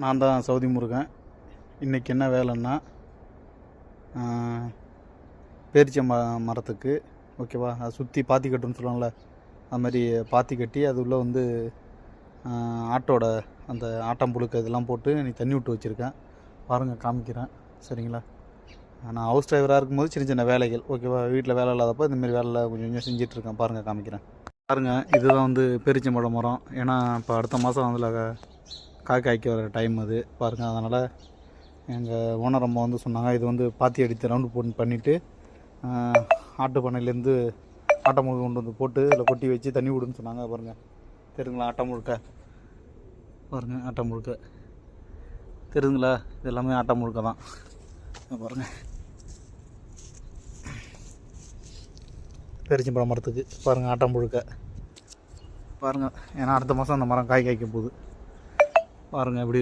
நான் தான் சவுதி முருகன். இன்றைக்கி என்ன வேலைன்னா பேரிச்ச ம மரத்துக்கு ஓகேவா? அதை சுற்றி பாத்தி கட்டுன்னு சொல்லுவாங்கள்ல அது மாதிரி பாத்தி கட்டி அது உள்ளே வந்து ஆட்டோட அந்த ஆட்டம் புழுக்க இதெல்லாம் போட்டு நீ தண்ணி விட்டு வச்சுருக்கேன். பாருங்கள் காமிக்கிறேன். சரிங்களா? நான் ஹவுஸ் டிரைவராக இருக்கும்போது சின்ன சின்ன வேலைகள் ஓகேவா? வீட்டில் வேலை இல்லாதப்போ இந்தமாரி வேலை கொஞ்சம் கொஞ்சம் செஞ்சிட்ருக்கேன் பாருங்கள் காமிக்கிறேன். பாருங்கள் இதுதான் வந்து பேரிச்சம்பழ மரம். ஏன்னா இப்போ அடுத்த மாதம் அதில் காய் காய்க்க வர டைம் அது. பாருங்கள் அதனால் எங்கள் ஓனர் அம்மா வந்து சொன்னாங்க இது வந்து பாத்தி அடித்து ரவுண்டு போட்டு பண்ணிவிட்டு ஆட்டு பண்ணையிலேருந்து ஆட்டை முழுக்க கொண்டு வந்து போட்டு இதில் கொட்டி வச்சு தண்ணி விடுன்னு சொன்னாங்க பாருங்கள் தெரியுங்களா ஆட்டை முழுக்க பாருங்கள் ஆட்டை முழுக்க தெரியுதுங்களா? இது எல்லாமே ஆட்டை முழுக்க தான். பாருங்கள் பாருங்க. பெருச்சம்பழம் மரத்துக்கு. பாருங்கள் ஆட்டம் முழுக்க பாருங்கள் ஏன்னா அடுத்த மாதம் அந்த மரம் காய் காய்க்க போகுது. பாருங்கள் எப்படி இருக்கு.